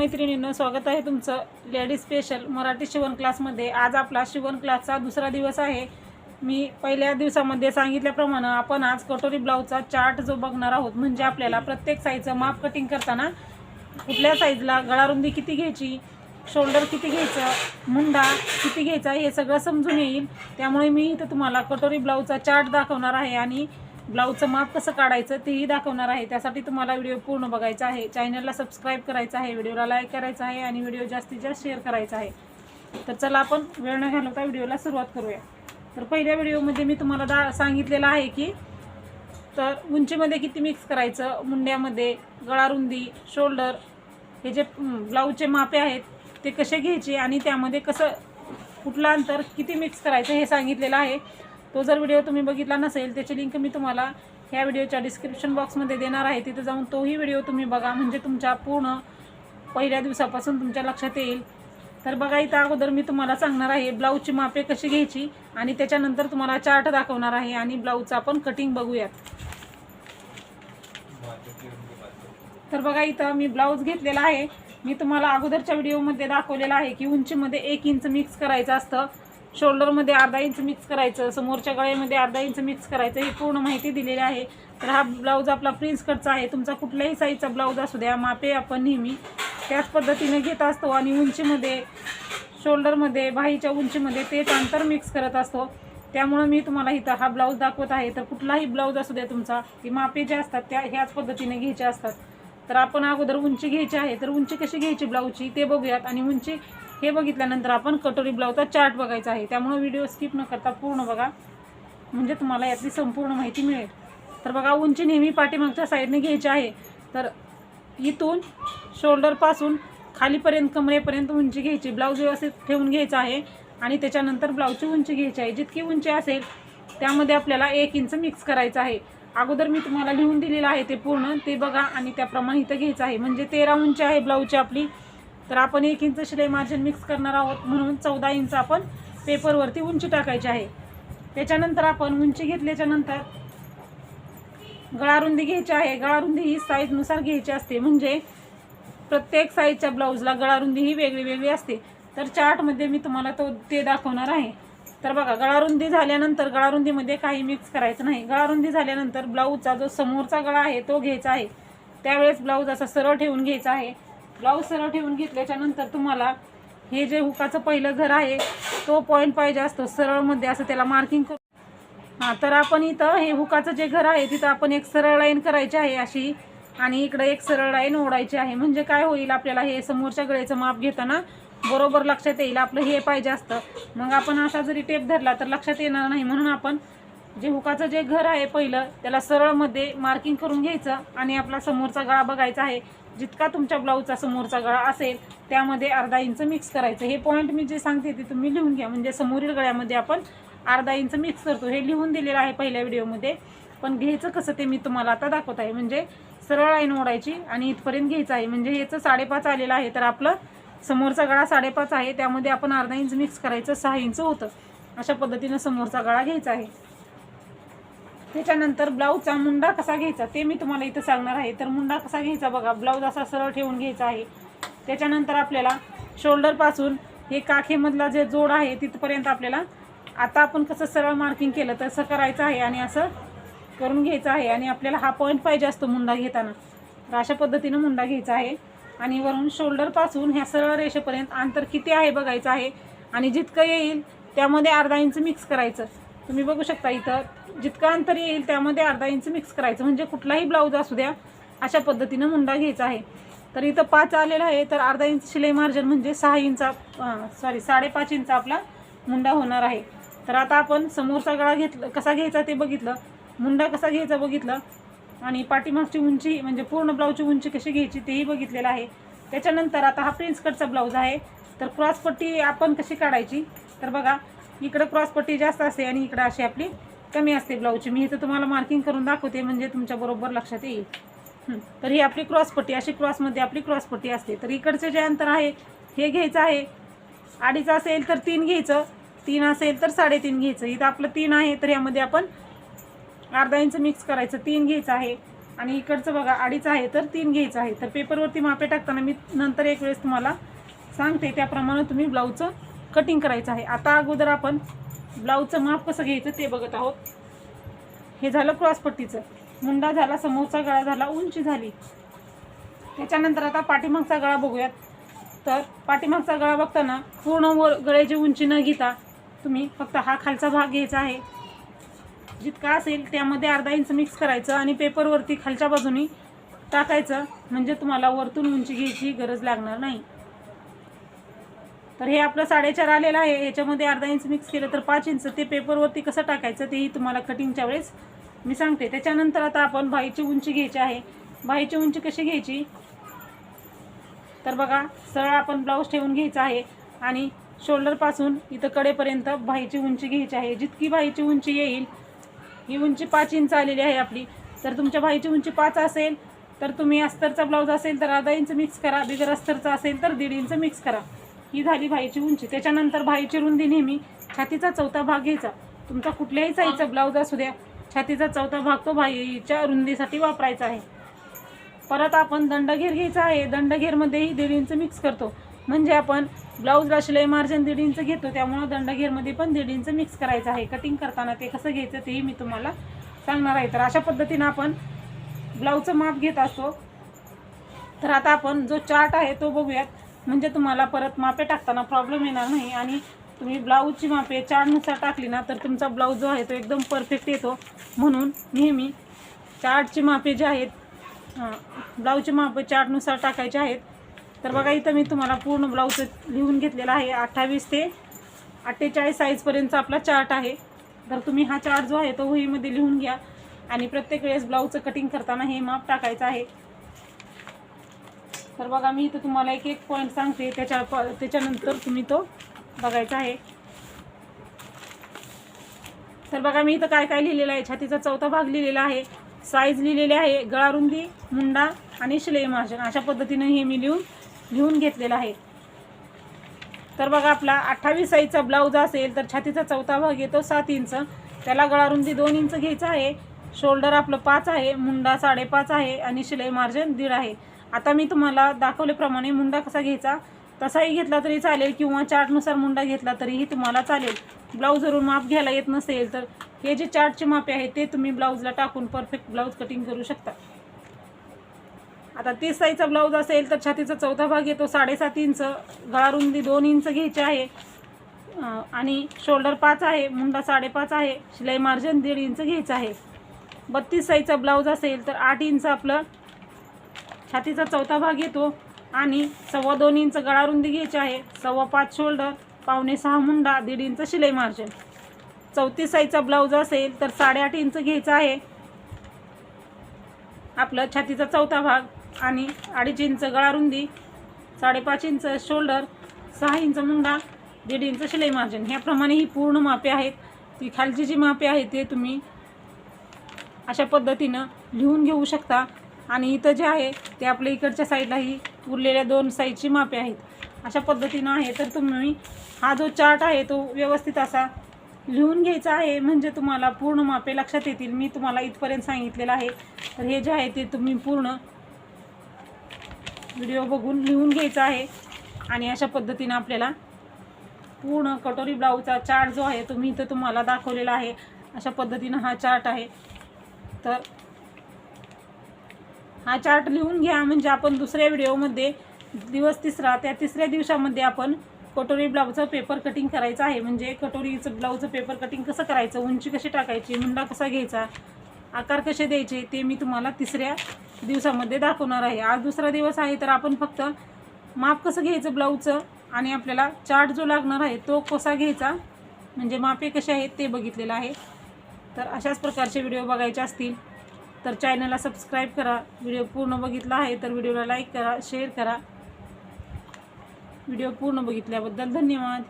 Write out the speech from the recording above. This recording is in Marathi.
मैत्रिणींनो स्वागत आहे तुमचं लेडीज स्पेशल मराठी शिवण क्लासमध्ये आज आपला शिवण क्लासचा दुसरा दिवस आहे. मी पहिल्या दिवसामध्ये सांगितल्याप्रमाणे आपण आज कटोरी ब्लाऊजचा चार्ट जो बघणार आहोत म्हणजे आपल्याला प्रत्येक साईजचं माप कटिंग करताना कुठल्या साईजला गळारुंदी किती घ्यायची शोल्डर किती घ्यायचं मुंडा किती घ्यायचा हे सगळं समजून येईल. त्यामुळे मी इथं तुम्हाला कटोरी ब्लाऊजचा चार्ट दाखवणार आहे आणि ब्लाऊजचं माप कसं काढायचं तेही दाखवणार आहे. त्यासाठी तुम्हाला व्हिडिओ पूर्ण बघायचा आहे. चॅनलला सबस्क्राईब करायचं आहे. व्हिडिओला लाईक करायचा आहे आणि व्हिडिओ जास्तीत जास्त शेअर करायचा आहे. तर चला आपण वेळ न घालवता व्हिडिओला सुरुवात करूया. तर पहिल्या व्हिडिओमध्ये मी तुम्हाला दा सांगितलेलं आहे की तर उंचीमध्ये किती मिक्स करायचं? मुंड्यामध्ये गळारुंदी शोल्डर हे जे ब्लाऊजचे मापे आहेत ते कसे घ्यायचे आणि त्यामध्ये कसं कुठलं अंतर किती मिक्स करायचं हे सांगितलेलं आहे. तो जर व्हिडिओ तुम्ही बघितला नसेल त्याची लिंक मी तुम्हाला ह्या व्हिडिओच्या डिस्क्रिप्शन बॉक्समध्ये देणार आहे. तिथे जाऊन तोही व्हिडिओ तुम्ही बघा. म्हणजे तुमच्या पूर्ण पहिल्या दिवसापासून तुमच्या लक्षात येईल. तर बघा इथं अगोदर मी तुम्हाला सांगणार आहे ब्लाऊजची मापे कशी घ्यायची आणि त्याच्यानंतर तुम्हाला चार्ट दाखवणार आहे आणि ब्लाऊजचं आपण कटिंग बघूयात. तर बघा इथं मी ब्लाऊज घेतलेला आहे. मी तुम्हाला अगोदरच्या व्हिडिओमध्ये दाखवलेला आहे की उंचीमध्ये एक इंच मिक्स करायचं असतं. शोल्डरमध्ये अर्धा इंच मिक्स करायचं समोरच्या गळ्यामध्ये अर्धा इंच मिक्स करायचं ही पूर्ण माहिती दिलेली आहे. तर हा ब्लाऊज आपला प्रिन्स कटचा आहे. तुमचा कुठल्याही साईजचा ब्लाऊज असू द्या मापे आपण नेहमी त्याच पद्धतीने घेत असतो आणि उंचीमध्ये शोल्डरमध्ये बाहीच्या उंचीमध्ये तेच अंतर मिक्स करत असतो. त्यामुळं मी तुम्हाला इथं हा ब्लाऊज दाखवत आहे. तर कुठलाही ब्लाऊज असू द्या तुमचा की मापे जे असतात त्या ह्याच पद्धतीने घ्यायचे असतात. तर आपण अगोदर उंची घ्यायची आहे. तर उंची कशी घ्यायची ब्लाऊजची ते बघूयात आणि उंची हे बघितल्यानंतर आपण कटोरी ब्लाऊजचा चार्ट बघायचा आहे. त्यामुळे व्हिडिओ स्किप न करता पूर्ण बघा. म्हणजे तुम्हाला यातली संपूर्ण माहिती मिळेल. तर बघा उंची नेहमी पाठीमागच्या साईडने घ्यायची आहे. तर इथून शोल्डरपासून खालीपर्यंत कमरेपर्यंत उंची घ्यायची. ब्लाऊज व्यवस्थित ठेवून घ्यायचा आहे. आणि त्याच्यानंतर ब्लाऊजची उंची घ्यायची आहे. जितकी उंची असेल त्यामध्ये आपल्याला एक इंच मिक्स करायचं आहे. अगोदर मी तुम्हाला लिहून दिलेलं आहे ते पूर्ण. ते बघा आणि त्याप्रमाणे इथं घ्यायचं आहे. म्हणजे तेरा उंची आहे ब्लाऊजची आपली. तर आपण एक इंच शिलाई मार्जिन मिक्स करणार आहोत. म्हणून चौदा इंच आपण पेपरवरती उंची टाकायची आहे. त्याच्यानंतर आपण उंची घेतल्याच्यानंतर गळारुंदी घ्यायची आहे. गळारुंदी ही साईजनुसार घ्यायची असते. म्हणजे प्रत्येक साईजच्या ब्लाऊजला गळारुंदी ही वेगळी वेगळी असते. तर चार्टमध्ये मी तुम्हाला तो ते दाखवणार आहे. तर बघा गळारुंदी झाल्यानंतर गळारुंदीमध्ये काही मिक्स करायचं नाही. गळारुंदी झाल्यानंतर ब्लाऊजचा जो समोरचा गळा आहे तो घ्यायचा आहे. त्यावेळेस ब्लाऊज असा सरळ ठेवून घ्यायचा आहे. ब्लाऊज सरळ ठेवून घेतल्याच्या नंतर तुम्हाला हे जे हुकाचं पहिलं घर आहे तो पॉईंट पाहिजे असतो. सरळमध्ये असं त्याला मार्किंग करू हां तर आपण इथं हे हुकाचं जे घर आहे तिथं आपण एक सरळ लाईन करायची आहे अशी आणि इकडं एक सरळ लाईन ओढायची आहे. म्हणजे काय होईल आपल्याला हे समोरच्या गळेचं माप घेताना बरोबर लक्षात येईल. आपलं हे पाहिजे असतं. मग आपण असा जरी टेप धरला तर लक्षात येणार नाही. म्हणून आपण जे हुकाचं जे घर आहे पहिलं त्याला सरळमध्ये मार्किंग करून घ्यायचं आणि आपला समोरचा गळा बघायचा आहे. जितका तुमच्या ब्लाऊजचा समोरचा गळा असेल त्यामध्ये अर्धा इंच मिक्स करायचं. हे पॉईंट मी जे सांगते ते तुम्ही लिहून घ्या. म्हणजे समोरील गळ्यामध्ये आपण अर्धा इंच मिक्स करतो. हे लिहून दिलेलं आहे पहिल्या व्हिडिओमध्ये. पण घ्यायचं कसं ते मी तुम्हाला आता दाखवत आहे. म्हणजे सरळ लाईन ओढायची आणि इथपर्यंत घ्यायचं आहे. म्हणजे ह्याचं साडेपाच आलेलं आहे. तर आपलं समोरचा गळा साडेपाच आहे. त्यामध्ये आपण अर्धा इंच मिक्स करायचं. सहा इंच होतं. अशा पद्धतीनं समोरचा गळा घ्यायचा आहे. त्याच्यानंतर ब्लाऊजचा मुंडा कसा घ्यायचा ते मी तुम्हाला इथं सांगणार आहे. तर मुंडा कसा घ्यायचा बघा ब्लाऊज असा सरळ ठेवून घ्यायचा आहे. त्याच्यानंतर आपल्याला शोल्डरपासून हे काखेमधला जे जोड आहे तिथपर्यंत आपल्याला आता आपण कसं सरळ मार्किंग केलं तसं करायचं आहे आणि असं करून घ्यायचं आहे. आणि आपल्याला हा पॉईंट पाहिजे असतो मुंडा घेताना. तर अशा पद्धतीनं मुंडा घ्यायचा आहे. आणि वरून शोल्डरपासून ह्या सरळ रेषेपर्यंत अंतर किती आहे बघायचं आहे. आणि जितकं येईल त्यामध्ये अर्धा इंच मिक्स करायचं. तुम्ही बघू शकता इथं जितकं अंतर येईल त्यामध्ये अर्धा इंच मिक्स करायचं. म्हणजे कुठलाही ब्लाऊज असू द्या अशा पद्धतीनं मुंडा घ्यायचा आहे. तर इथं पाच आलेला आहे तर अर्धा इंच शिलाई मार्जिन म्हणजे सहा इंच सॉरी साडेपाच इंच आपला मुंडा होणार आहे. तर आता आपण समोरचा गळा घेतलं कसा घ्यायचा ते बघितलं. मुंडा कसा घ्यायचा बघितलं. आणि पाठीमागची उंची म्हणजे पूर्ण ब्लाऊजची उंची कशी घ्यायची तेही बघितलेलं आहे. त्याच्यानंतर आता हा प्रिन्स कटचा ब्लाऊज आहे. तर क्रॉसपट्टी आपण कशी काढायची? तर बघा इकडं क्रॉसपट्टी जास्त असते आणि इकडं अशी आपली कमी असते ब्लाऊजची मी इथं तुम्हाला मार्किंग करून दाखवते म्हणजे तुमच्या बरोबर लक्षात येईल. तर ही आपली क्रॉसपट्टी अशी क्रॉसमध्ये आपली क्रॉसपट्टी असते. तर इकडचं जे अंतर आहे हे घ्यायचं आहे. अडीच असेल तर तीन घ्यायचं तीन असेल तर साडेतीन घ्यायचं. इथं आपलं तीन आहे तर यामध्ये आपण अर्धा इंच मिक्स करायचं. तीन घ्यायचं आहे. आणि इकडचं बघा अडीच आहे तर तीन घ्यायचं आहे. तर पेपरवरती मापे टाकताना मी नंतर एक वेळेस तुम्हाला सांगते. त्याप्रमाणे तुम्ही ब्लाऊजचं कटिंग करायचं आहे. आता अगोदर आपण ब्लाऊजचं माप कसं घ्यायचं ते बघत आहोत. हे झालं क्रॉसपट्टीचं. मुंडा झाला समोरचा गळा झाला उंची झाली. त्याच्यानंतर आता पाठीमागचा गळा बघूयात. तर पाठीमागचा गळा बघताना पूर्ण वर गळ्याची उंची न घेता तुम्ही फक्त हा खालचा भाग घ्यायचा आहे. जितका असेल त्यामध्ये अर्धा इंच मिक्स करायचं आणि पेपरवरती खालच्या बाजूनी टाकायचं. म्हणजे तुम्हाला वरतून उंची घ्यायची गरज लागणार नाही. तर हे आपलं साडेचार आलेलं आहे. याच्यामध्ये अर्धा इंच मिक्स केलं तर पाच इंच ते पेपरवरती कसं टाकायचं तेही तुम्हाला कटिंगच्या वेळेस मी सांगते. त्याच्यानंतर आता आपण बाईची उंची घ्यायची आहे. बाईची उंची कशी घ्यायची? तर बघा सरळ आपण ब्लाऊज ठेवून घ्यायचा आहे आणि शोल्डरपासून इथं कडेपर्यंत बाईची उंची घ्यायची आहे. जितकी बाईची उंची येईल ही उंची पाच इंच आलेली आहे आपली. तर तुमच्या बाईची उंची पाच असेल तर तुम्ही अस्तरचा ब्लाऊज असेल तर अर्धा इंच मिक्स करा. बिगर अस्तरचा असेल तर दीड इंच मिक्स करा. ही झाली भाईची उंची. त्याच्यानंतर भाईची रुंदी नेहमी छातीचा चौथा भाग घ्यायचा. तुमचा कुठल्याही साईजचा ब्लाऊज असू द्या छातीचा चौथा भाग तो भाईच्या रुंदीसाठी वापरायचा आहे. परत आपण दंडघेर घ्यायचा आहे. दंडघेरमध्येही दीड इंच मिक्स करतो. म्हणजे आपण ब्लाऊजला शिलाई मार्जिन दीड इंच घेतो. त्यामुळं दंडघेरमध्ये पण दीड इंच मिक्स करायचं आहे. कटिंग करताना ते कसं घ्यायचं तेही मी तुम्हाला सांगणार आहे. तर अशा पद्धतीनं आपण ब्लाऊजचं माप घेत असतो. तर आता आपण जो चार्ट आहे तो बघूयात. म्हणजे तुम्हाला परत मापे टाकताना प्रॉब्लेम येणार नाही. आणि तुम्ही ब्लाऊजची मापे चार्टनुसार टाकली ना तर तुमचा ब्लाऊज जो आहे तो एकदम परफेक्ट येतो. म्हणून नेहमी चार्टची मापे जे आहेत ब्लाऊजची मापे चार्टनुसार टाकायचे आहेत. तर बघा इथं मी तुम्हाला पूर्ण ब्लाऊज लिहून घेतलेला आहे. अठ्ठावीस ते अठ्ठेचाळीस साईजपर्यंतचा आपला चार्ट आहे. तर तुम्ही हा चार्ट जो आहे तो वहीमध्ये लिहून घ्या. आणि प्रत्येक वेळेस ब्लाऊजचं कटिंग करताना हे माप टाकायचं आहे. तर बघा मी इथं तुम्हाला एक एक पॉईंट सांगते. त्याच्या प त्याच्यानंतर तुम्ही तो बघायचा आहे. तर बघा मी इथं काय काय लिहिलेलं आहे? छातीचा चौथा भाग लिहिलेला आहे. साईज लिहिलेली आहे. गळारुंदी मुंडा आणि शिलाई मार्जन अशा पद्धतीनं हे मी लिहून लिहून घेतलेलं आहे. तर बघा आपला अठ्ठावीस साईजचा ब्लाऊज असेल तर छातीचा चौथा भाग येतो सात इंच. त्याला गळारुंदी दोन इंच घ्यायचं आहे. शोल्डर आपलं पाच आहे. मुंडा साडेपाच आहे. आणि शिलाई मार्जिन दीड आहे. आता मी तुम्हाला दाखवल्याप्रमाणे मुंडा कसा घ्यायचा तसाही घेतला तरी चालेल किंवा चार्टनुसार मुंडा घेतला तरीही तुम्हाला चालेल. ब्लाऊजवरून माप घ्यायला येत नसेल तर हे जे चार्टचे मापे आहे ते तुम्ही ब्लाऊजला टाकून परफेक्ट ब्लाऊज कटिंग करू शकता. आता तीस साईजचा ब्लाऊज असेल तर छातीचा चौथा भाग येतो साडेसात इंच गळारुंदी दोन इंच घ्यायची आहे. आणि शोल्डर पाच आहे मुंडा साडेपाच आहे शिलाई मार्जिन दीड इंच घ्यायचं आहे. बत्तीस साईजचा ब्लाऊज असेल तर आठ इंच आपलं छातीचा चौथा भाग येतो आणि सव्वा दोन इंच गळारुंदी घ्यायची आहे. सव्वा पाच शोल्डर पावणे सहा मुंडा दीड इंच शिलाई मार्जिन चौतीस साईजचा ब्लाऊज असेल तर साडेआठ इंच घ्यायचा आहे. आपलं छातीचा चौथा भाग आणि अडीच इंच गळारुंदी साडेपाच इंच शोल्डर सहा इंच मुंडा दीड इंच शिलाई मार्जिन ह्याप्रमाणे ही पूर्ण मापे आहेत. ती खालची जी मापे आहेत ते तुम्ही अशा पद्धतीनं लिहून घेऊ शकता. आणि इथं जे आहे ते आपल्या इकडच्या साईडलाही उरलेल्या दोन साईडची मापे आहेत. अशा पद्धतीनं आहे तर तुम्ही हा जो चार्ट आहे तो व्यवस्थित असा लिहून घ्यायचा आहे. म्हणजे तुम्हाला पूर्ण मापे लक्षात येतील. मी तुम्हाला इथपर्यंत सांगितलेलं आहे. तर हे जे आहे ते तुम्ही पूर्ण व्हिडिओ बघून लिहून घ्यायचा आहे. आणि अशा पद्धतीनं आपल्याला पूर्ण कटोरी ब्लाऊजचा चार्ट जो आहे तो मी इथं तुम्हाला दाखवलेला आहे. अशा पद्धतीनं हा चार्ट आहे. तर हा चार्ट लिहून घ्या म्हणजे आपण दुसऱ्या व्हिडिओमध्ये दिवस तिसरा त्या तिसऱ्या दिवसामध्ये आपण कटोरी ब्लाऊजचं पेपर कटिंग करायचं आहे. म्हणजे कटोरीचं ब्लाऊजचं पेपर कटिंग कसं करायचं? उंची कशी टाकायची? मुंडा कसा घ्यायचा? आकार कसे द्यायचे? ते मी तुम्हाला तिसऱ्या दिवसामध्ये दाखवणार आहे. आज दुसरा दिवस आहे तर आपण फक्त माप कसं घ्यायचं ब्लाऊजचं आणि आपल्याला चार्ट जो लागणार आहे तो कसा घ्यायचा? म्हणजे मापे कसे आहेत ते बघितलेलं आहे. तर अशाच प्रकारचे व्हिडिओ बघायचे असतील. तर चॅनलला सबस्क्राईब करा. व्हिडिओ पूर्ण बघितला आहे तर व्हिडिओला लाईक करा शेअर करा. व्हिडिओ पूर्ण बघितल्याबद्दल धन्यवाद.